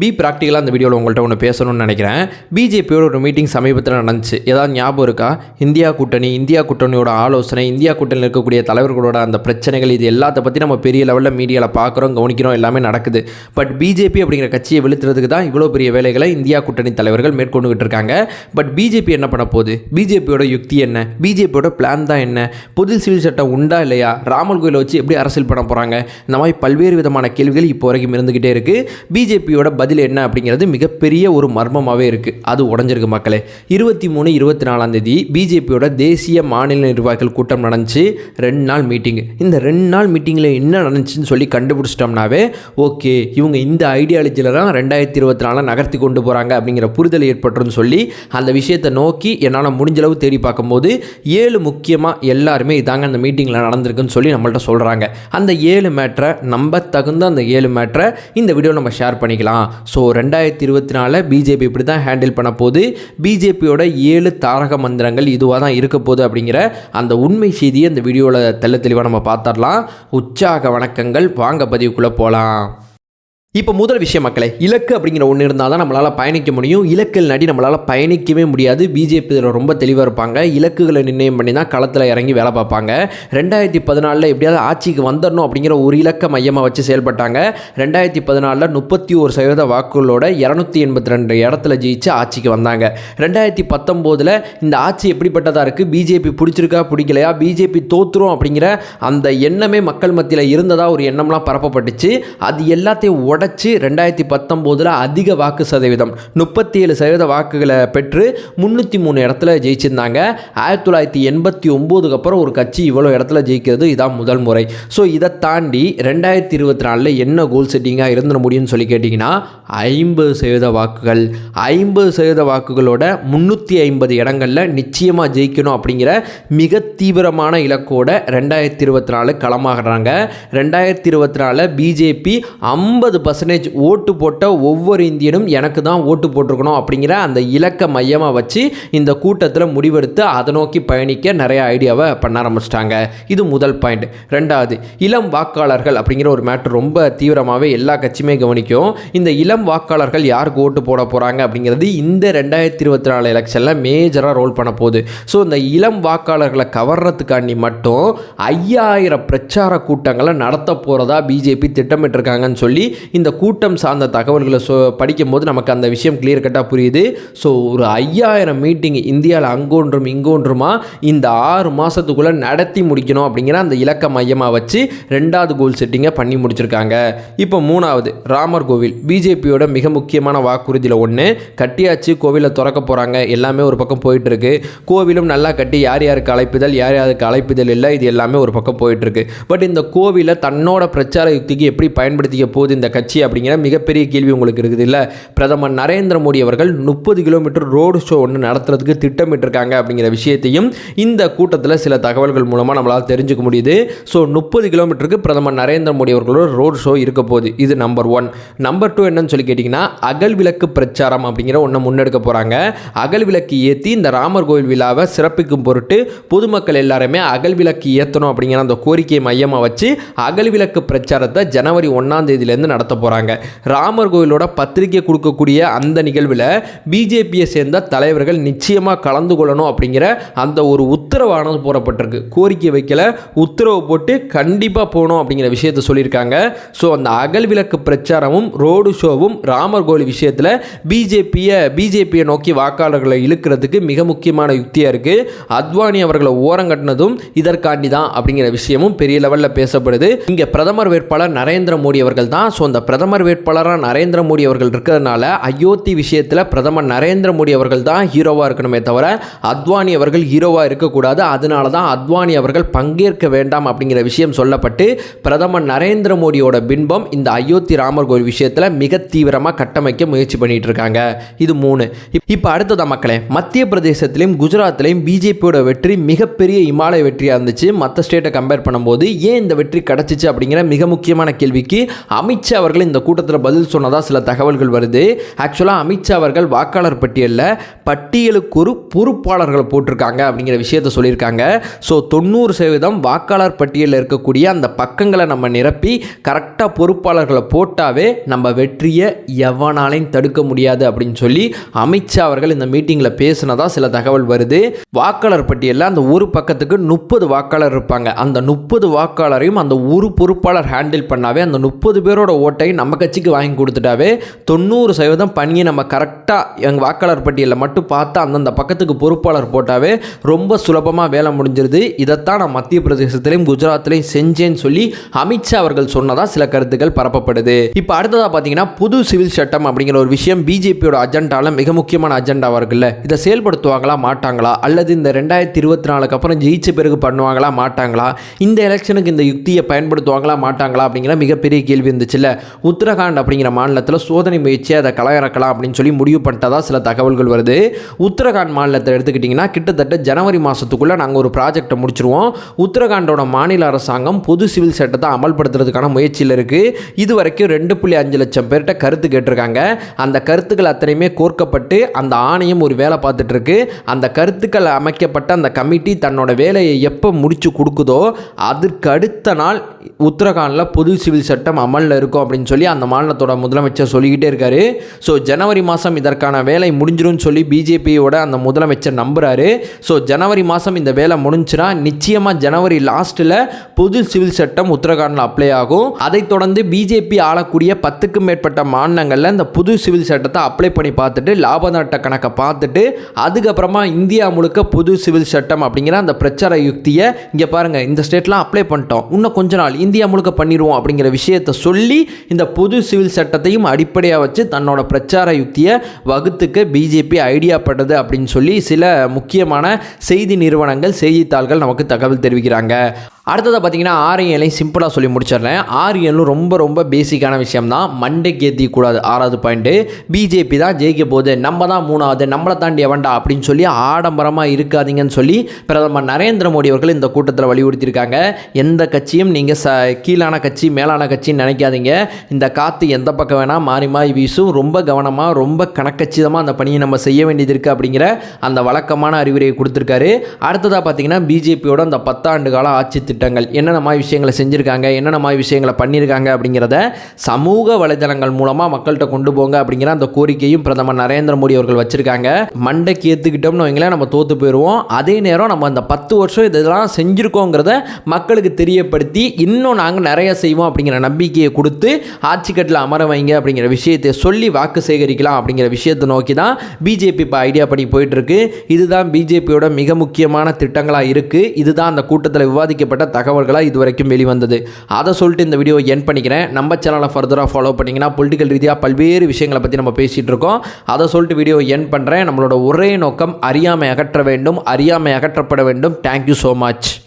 B ப்ராக்டிக்கலாக அந்த வீடியோவில் உங்கள்கிட்ட ஒன்று பேசணும்னு நினைக்கிறேன். பிஜேபியோட ஒரு மீட்டிங் சமீபத்தில் நடந்துச்சு. ஏதாவது ஞாபகம் இருக்கா? இந்தியா கூட்டணி இந்தியா கூட்டணியோட ஆலோசனை இந்தியா கூட்டணியில் இருக்கக்கூடிய தலைவர்களோட அந்த பிரச்சனைகள் இது எல்லாத்த பற்றி நம்ம பெரிய லெவலில் மீடியாவில் பார்க்குறோம் கவனிக்கிறோம் எல்லாமே நடக்குது. பட் பிஜேபி அப்படிங்கிற கட்சியை வெளுத்துறதுக்கு தான் இவ்வளோ பெரிய வேலைகளை இந்தியா கூட்டணி தலைவர்கள் மேற்கொண்டுகிட்டு இருக்காங்க. பட் பிஜேபி என்ன பண்ண போகுது? பிஜேபியோட யுக்தி என்ன? பிஜேபியோட பிளான் தான் என்ன? புது சிவில் சட்டம் உண்டா இல்லையா? ராமல் கோயிலை வச்சு எப்படி அரசியல் பண்ண போகிறாங்க இந்த மாதிரி பல்வேறு விதமான கேள்விகள் இப்போ வரைக்கும் இருந்துக்கிட்டே இருக்குது பிஜேபியோட பதில் என்ன அப்படிங்கிறது மிகப்பெரிய ஒரு மர்மமாகவே இருக்குது அது உடஞ்சிருக்கு மக்களே. இருபத்தி மூணு இருபத்தி நாலாம் தேதி பிஜேபியோட தேசிய மாநில நிர்வாகிகள் கூட்டம் நடந்துச்சு. ரெண்டு நாள் மீட்டிங் இந்த ரெண்டு நாள் மீட்டிங்கில் என்ன நடந்துச்சுன்னு சொல்லி கண்டுபிடிச்சிட்டோம்னாவே ஓகே இவங்க இந்த ஐடியாலஜியில் தான் ரெண்டாயிரத்தி இருபத்தி நாலில் நகர்த்தி கொண்டு போகிறாங்க அப்படிங்கிற புரிதல் ஏற்பட்டுருன்னு சொல்லி அந்த விஷயத்தை நோக்கி என்னால் முடிஞ்சளவு தேடி பார்க்கும்போது ஏழு முக்கியமாக எல்லாருமே இதாங்க அந்த மீட்டிங்கில் நடந்திருக்குன்னு சொல்லி நம்மள்ட்ட சொல்கிறாங்க அந்த ஏழு மேட்ரை நம்ப தகுந்த அந்த ஏழு மேட்ரை இந்த வீடியோ நம்ம ஷேர் பண்ணிக்கலாம். ஸோ ரெண்டாயிரத்தி இருபத்தி நாலில் பிஜேபி இப்படி தான் ஹேண்டில் பண்ண போது பிஜேபியோட ஏழு தாரக மந்திரங்கள் இதுவாக தான் இருக்க போகுது அப்படிங்கிற அந்த உண்மை செய்தியை இந்த வீடியோவில் தெள்ள தெளிவாக நம்ம பார்த்துடலாம். உற்சாக வணக்கங்கள். வாங்க பதிவுக்குள்ளே போகலாம் இப்போ முதல் விஷயம் மக்களே இலக்கு அப்படிங்கிற ஒன்று இருந்தால் தான் நம்மளால் பயணிக்க முடியும். இலக்கில் நடி நம்மளால் பயணிக்கவே முடியாது. பிஜேபி இதில் ரொம்ப தெளிவாக இருப்பாங்க. இலக்குகளை நிர்ணயம் பண்ணி தான் களத்தில் இறங்கி வேலை பார்ப்பாங்க. ரெண்டாயிரத்தி பதினாலில் எப்படியாவது ஆட்சிக்கு வந்துடணும் அப்படிங்கிற ஒரு இலக்க மையமாக வச்சு செயல்பட்டாங்க. ரெண்டாயிரத்தி பதினாலில் முப்பத்தி ஒரு சதவீத வாக்குகளோட இரநூத்தி எண்பத்தி ரெண்டு இடத்துல ஜெயிச்சு ஆட்சிக்கு வந்தாங்க. ரெண்டாயிரத்தி பத்தொம்போதில் இந்த ஆட்சி எப்படிப்பட்டதாக இருக்குது பிஜேபி பிடிச்சிருக்கா? பிடிக்கலையா? பிஜேபி தோற்றுரும் அப்படிங்கிற அந்த எண்ணமே மக்கள் மத்தியில் இருந்ததாக ஒரு எண்ணம்லாம் பரப்பப்பட்டுச்சு. அது எல்லாத்தையும் உடச்சி ரெண்டாயிரத்தி பத்தொம்போதில் அதிக வாக்கு சதவீதம். முப்பத்தி ஏழு சதவீத வாக்குகளை பெற்று முந்நூற்றி மூணு இடத்துல ஜெயிச்சிருந்தாங்க. ஆயிரத்தி தொள்ளாயிரத்தி எண்பத்தி ஒம்போதுக்கு அப்புறம் ஒரு கட்சி இவ்வளோ இடத்துல ஜெயிக்கிறது இதான் முதல் முறை. ஸோ இதை தாண்டி ரெண்டாயிரத்தி இருபத்தி நாலில் என்ன கோல் செட்டிங்காக இருந்துட முடியும்னு சொல்லி கேட்டிங்கன்னா ஐம்பது சதவீத வாக்குகள். ஐம்பது சதவீத வாக்குகளோட முந்நூற்றி ஐம்பது இடங்களில் நிச்சயமாக ஜெயிக்கணும் அப்படிங்கிற மிக தீவிரமான இலக்கோட ரெண்டாயிரத்தி இருபத்தி நாலு களமாகறாங்க. ரெண்டாயிரத்தி இருபத்தி நாலில் பிஜேபி ஐம்பது பர்சன்டேஜ் ஓட்டு போட்ட ஒவ்வொரு இந்தியனும் எனக்கு தான் ஓட்டு போட்டிருக்கணும் அப்படிங்கிற அந்த இலக்க மையமாக வச்சு இந்த கூட்டத்தில் முடிவெடுத்து அதை நோக்கி பயணிக்க நிறைய ஐடியாவை பண்ண ஆரம்பிச்சிட்டாங்க. இது முதல் பாயிண்ட் ரெண்டாவது இளம் வாக்காளர்கள் அப்படிங்கிற ஒரு மேட்ரு ரொம்ப தீவிரமாகவே எல்லா கட்சியுமே கவனிக்கும். இந்த இளம் வாக்காளர்கள் யாருக்கு ஓட்டு போட போகிறாங்க அப்படிங்கிறது இந்த ரெண்டாயிரத்தி இருபத்தி நாலு எலெக்ஷனில் மேஜராக ரோல் பண்ண போகுது. ஸோ இந்த இளம் வாக்காளர்களை கவர்றதுக்காண்டி மட்டும் ஐயாயிரம் பிரச்சார கூட்டங்களை நடத்த போகிறதா பிஜேபி திட்டமிட்டிருக்காங்கன்னு சொல்லி இந்த இந்த கூட்டம் சார்ந்த தகவல்களை சொ படிக்கும்போது நமக்கு அந்த விஷயம் கிளியர் கட்டாக புரியுது. ஸோ ஒரு ஐயாயிரம் மீட்டிங் இந்தியாவில் அங்கொன்றும் இங்கொன்றுமா இந்த ஆறு மாதத்துக்குள்ளே நடத்தி முடிக்கணும் அப்படிங்கிற அந்த இலக்க மையமாக வச்சு ரெண்டாவது கோல் செட்டிங்கை பண்ணி முடிச்சிருக்காங்க. இப்போ மூணாவது ராமர் கோவில். பிஜேபியோட மிக முக்கியமான வாக்குறுதியில் ஒன்று கட்டியாச்சு கோவிலை திறக்க போகிறாங்க எல்லாமே ஒரு பக்கம் போயிட்டுருக்கு. கோவிலும் நல்லா கட்டி யார் யாருக்கு அழைப்புதல் யார் யாருக்கு அழைப்புதல் இல்லை இது எல்லாமே ஒரு பக்கம் போயிட்டுருக்கு. பட் இந்த கோவிலை தன்னோட பிரச்சார யுக்திக்கு எப்படி பயன்படுத்திக்க போகுது இந்த கட்சி அப்படிங்கிற மிகப்பெரிய கேள்வி உங்களுக்கு இருக்குது இல்லை? பிரதமர் நரேந்திர மோடி அவர்கள் முப்பது கிலோமீட்டர் ரோடு ஷோ ஒன்று நடத்துறதுக்கு திட்டமிட்டிருக்காங்க அப்படிங்கிற விஷயத்தையும் இந்த கூட்டத்தில் சில தகவல்கள் மூலமாக நம்மளால் தெரிஞ்சுக்க முடியுது. ஸோ முப்பது கிலோமீட்டருக்கு பிரதமர் நரேந்திர மோடி அவர்களோட ரோடு ஷோ இருக்க போகுது. இது நம்பர் ஒன். நம்பர் டூ என்னன்னு சொல்லி கேட்டிங்கன்னா அகல் விளக்கு பிரச்சாரம் அப்படிங்கிற ஒன்றை முன்னெடுக்க போகிறாங்க அகல் விளக்கு ஏற்றி இந்த ராமர் கோவில் விழாவை சிறப்பிக்கும் பொருட்டு பொதுமக்கள் எல்லாருமே அகல் விளக்கு ஏற்றணும் அப்படிங்கிற அந்த கோரிக்கையை மையமாக வச்சு அகல் விளக்கு பிரச்சாரத்தை ஜனவரி ஒன்றாம் தேதியிலேருந்து நடத்த போகிறாங்க ராமர் கோயிலோட பத்திரிகை கொடுக்கக்கூடிய அந்த நிகழ்வில் பிஜேபியை சேர்ந்த தலைவர்கள் நிச்சயமாக கலந்து கொள்ளணும் அப்படிங்கிற அந்த ஒரு உத்தரவானது போடப்பட்டிருக்கு. கோரிக்கை வைக்கல. உத்தரவு போட்டு கண்டிப்பாக போகணும் அப்படிங்கிற விஷயத்த சொல்லியிருக்காங்க. ஸோ அந்த அகல் விளக்கு பிரச்சாரமும் ரோடு ஷோவும் ராமர் கோலி விஷயத்தில் பிஜேபியை பிஜேபியை நோக்கி வாக்காளர்களை இழுக்கிறதுக்கு மிக முக்கியமான யுக்தியாக இருக்குது அத்வானி அவர்களை ஓரங்கட்டினதும் இதற்காண்டி தான் அப்படிங்கிற விஷயமும் பெரிய லெவலில் பேசப்படுது. இங்கே பிரதமர் வேட்பாளர் நரேந்திர மோடி அவர்கள் தான். ஸோ அந்த பிரதமர் வேட்பாளராக நரேந்திர மோடி அவர்கள் இருக்கிறதுனால அயோத்தி விஷயத்தில் பிரதமர் நரேந்திர மோடி அவர்கள் தான் ஹீரோவாக இருக்கணுமே தவிர அத்வானி அவர்கள் ஹீரோவாக இருக்கக்கூடாது. அதனால தான் அத்வானி அவர்கள் பங்கேற்க வேண்டாம் அப்படிங்கிற விஷயம் சொல்லப்பட்டு பிரதமர் நரேந்திர மோடியோட பின்பம் இந்த அயோத்தி ராமர் கோயில் விஷயத்தில் மிக தீவிரமாக கட்டமைக்க முயற்சி பண்ணிட்டு இருக்காங்க. இது மூணு. இப்போ அடுத்ததா மக்களே மத்திய பிரதேசத்திலையும் குஜராத்லையும் பிஜேபியோட வெற்றி மிகப்பெரிய இமாலய வெற்றியாக இருந்துச்சு. மற்ற ஸ்டேட்டை கம்பேர் பண்ணும்போது ஏன் இந்த வெற்றி கிடச்சிச்சு அப்படிங்கிற மிக முக்கியமான கேள்விக்கு அமித்ஷா அவர்கள் இந்த கூட்டத்தில் பதில் சொன்னதாக சில தகவல்கள் வருது. ஆக்சுவலாக அமித்ஷா அவர்கள் வாக்காளர் பட்டியலில் பட்டியலுக்கு ஒரு பொறுப்பாளர்களை போட்டிருக்காங்க அப்படிங்கிற விஷயத்த விஷயத்த சொல்லியிருக்காங்க. ஸோ தொண்ணூறு சதவீதம் வாக்காளர் பட்டியலில் இருக்கக்கூடிய அந்த பக்கங்களை நம்ம நிரப்பி கரெக்டாக பொறுப்பாளர்களை போட்டாவே நம்ம வெற்றியை எவனாலையும் தடுக்க முடியாது அப்படின்னு சொல்லி அமித்ஷா அவர்கள் இந்த மீட்டிங்கில் பேசினதா சில தகவல் வருது. வாக்காளர் பட்டியலில் அந்த ஒரு பக்கத்துக்கு முப்பது வாக்காளர் இருப்பாங்க. அந்த முப்பது வாக்காளரையும் அந்த ஒரு பொறுப்பாளர் ஹேண்டில் பண்ணாவே அந்த முப்பது பேரோட ஓட்டையும் நம்ம கட்சிக்கு வாங்கி கொடுத்துட்டாவே தொண்ணூறு சதவீதம் பணியை நம்ம கரெக்டாக எங்கள் வாக்காளர் பட்டியலில் மட்டும் பார்த்து அந்தந்த பக்கத்துக்கு பொறுப்பாளர் போட்டாவே ரொம்ப சுலபமாக வேலை முடிஞ்சிருது. இதைத்தான் நான் மத்திய பிரதேசத்திலையும் குஜராத்லையும் செஞ்சேன்னு சொல்லி அமித்ஷா அவர்கள் சொன்னதா சில கருத்துக்கள் பரப்பப்படுது. இப்போ அடுத்ததாக பார்த்தீங்கன்னா புது சிவில் சட்டம் அப்படிங்கிற ஒரு விஷயம் பிஜேபியோட அஜெண்டாவில் மிக முக்கியமான அஜெண்டாவாக இருக்குல்ல? இதை செயல்படுத்துவாங்களா மாட்டாங்களா? அல்லது இந்த ரெண்டாயிரத்தி இருபத்தி நாலுக்கு அப்புறம் ஜெயிச்ச பிறகு பண்ணுவாங்களா மாட்டாங்களா? இந்த எலெக்ஷனுக்கு இந்த யுக்தியை பயன்படுத்துவாங்களா மாட்டாங்களா அப்படிங்கிற மிகப்பெரிய கேள்வி இருந்துச்சுல்ல? உத்தரகாண்ட் அப்படிங்கிற மாநிலத்தில் சோதனை முயற்சியை அதை களையிறக்கலாம் அப்படின்னு சொல்லி முடிவு பண்ணிட்டதா சில தகவல்கள் வருது. உத்தரகாண்ட் மாநிலத்தை எடுத்துக்கிட்டிங்கன்னா கிட்டத்தட்ட ஜனவரி மாதத்துக்குள்ளே நாங்கள் ஒரு ப்ராஜெக்டை முடிச்சிருவோம். உத்தரகாண்டோட மாநில அரசாங்கம் பொது சிவில் சட்டத்தை அமல்படுத்துறதுக்கான முயற்சியில் இருக்குது இது வரைக்கும் ரெண்டு புள்ளி அஞ்சு லட்சம் பேர்கிட்ட கருத்து கேட்டிருக்காங்க. அந்த கருத்துக்கள் அத்தனையுமே கோர்க்கப்பட்டு அந்த ஆணையம் ஒரு வேலை பார்த்துட்டு இருக்கு. அந்த கருத்துக்கள் அமைக்கப்பட்ட அந்த கமிட்டி தன்னோட வேலையை எப்போ முடிச்சு கொடுக்குதோ அதற்கு அடுத்த நாள் உத்தரகாண்டில் பொது சிவில் சட்டம் அமலில் இருக்கும் அப்படின்னு சொல்லி அந்த மாநிலத்தோட முதலமைச்சர் சொல்லிக்கிட்டே இருக்காரு. ஸோ ஜனவரி மாதம் இதற்கான வேலை முடிஞ்சிரும்னு சொல்லி பிஜேபியோட அந்த முதலமைச்சர் நம்புறாரு. ஸோ ஜனவரி மாதம் இந்த வேலை முடிஞ்சுன்னா நிச்சயமாக ஜனவரி லாஸ்ட்டில் பொது சிவில் சட்டம் உத்தரகாண்டில் அப்ளை ஆகும். அதைத் தொடர்ந்து பிஜேபி ஆளக்கூடிய பத்துக்கும் மேற்பட்ட மாநிலங்களில் இந்த புது சிவில் சட்டத்தை அப்ளை பண்ணி பார்த்துட்டு லாப நட்ட கணக்கை பார்த்துட்டு அதுக்கப்புறமா இந்தியா முழுக்க புது சிவில் சட்டம் அப்படிங்கிற அந்த பிரச்சார யுக்தியை இங்கே பாருங்கள் இந்த ஸ்டேட்லாம் அப்ளை பண்ணிட்டோம். இன்னும் கொஞ்ச நாள். இந்தியா முழுக்க பண்ணிடுவோம் அப்படிங்கிற விஷயத்தை சொல்லி இந்த புது சிவில் சட்டத்தையும் அடிப்படையாக வச்சு தன்னோட பிரச்சார யுக்தியை வகுத்துக்க பிஜேபி ஐடியா பட்டது அப்படின்னு சொல்லி சில முக்கியமான செய்தி நிறுவனங்கள் செய்தித்தாள்கள் நமக்கு தகவல் தெரிவிக்கிறாங்க. அடுத்ததாக பார்த்தீங்கன்னா ஆரியலையும் சிம்பிளாக சொல்லி முடிச்சிடுறேன். ஆரியலும் ரொம்ப ரொம்ப பேசிக்கான விஷயம் தான் மண்டைக்கு ஏற்றிக்கூடாது ஆறாவது பாயிண்ட்டு பிஜேபி தான் ஜெயிக்க போகுது. நம்ம தான் மூணாவது. நம்மளை தாண்டி எவன்டா அப்படின்னு சொல்லி ஆடம்பரமாக இருக்காதீங்கன்னு சொல்லி பிரதமர் நரேந்திர மோடி அவர்கள் இந்த கூட்டத்தில் வலியுறுத்தியிருக்காங்க. எந்த கட்சியும் நீங்கள் ச கீழான கட்சி மேலான கட்சின்னு நினைக்காதீங்க. இந்த காற்று எந்த பக்கம் வேணால் மாறி மாறி வீசும். ரொம்ப கவனமாக ரொம்ப கணக்கச்சிதமாக அந்த பணியை நம்ம செய்ய வேண்டியது இருக்குது அப்படிங்கிற அந்த வழக்கமான அறிவுரையை கொடுத்துருக்காரு. அடுத்ததாக பார்த்தீங்கன்னா பிஜேபியோட அந்த பத்தாண்டு கால ஆட்சி திட்டங்கள் என்னென்ன மாதிரி விஷயங்களை செஞ்சுருக்காங்க என்னென்ன மாதிரி விஷயங்களை பண்ணியிருக்காங்க அப்படிங்கிறத சமூக வலைதளங்கள் மூலமாக மக்கள்கிட்ட கொண்டு போங்க அப்படிங்கிற அந்த கோரிக்கையும் பிரதமர் நரேந்திர மோடி அவர்கள் வச்சுருக்காங்க. மண்டைக்கு ஏற்றுக்கிட்டோம்னு வைங்களேன் நம்ம தோற்று போயிடுவோம் அதே நேரம் நம்ம அந்த பத்து வருஷம் இதெல்லாம் செஞ்சுருக்கோங்கிறத மக்களுக்கு தெரியப்படுத்தி இன்னும் நாங்கள் நிறைய செய்வோம் அப்படிங்கிற நம்பிக்கையை கொடுத்து ஆட்சி கட்டில் அமர வைங்க அப்படிங்கிற விஷயத்தை சொல்லி வாக்கு சேகரிக்கலாம் அப்படிங்கிற விஷயத்தை நோக்கி தான் பிஜேபி இப்போ ஐடியா படி போயிட்டுருக்கு இதுதான் பிஜேபியோட மிக முக்கியமான திட்டங்களாக இருக்குது இதுதான் அந்த கூட்டத்தில் விவாதிக்கப்பட்ட தகவல்களாக இது வரைக்கும் வெளிவந்தது. அதை சொல்லிட்டு இந்த வீடியோ என் பண்ணிக்கிறேன். நம்ம சேனலை ஃபர்தராக ஃபாலோ பண்ணிங்கன்னா பொலிட்டிக்கல் ரீதியாக பல்வேறு விஷயங்களை பற்றி நம்ம பேசிகிட்டு இருக்கோம். அதை சொல்லிட்டு வீடியோ என் பண்ணுறேன் நம்மளோட ஒரே நோக்கம் அறியாமை அகற்ற வேண்டும். அறியாமை அகற்றப்பட வேண்டும். Thank you so much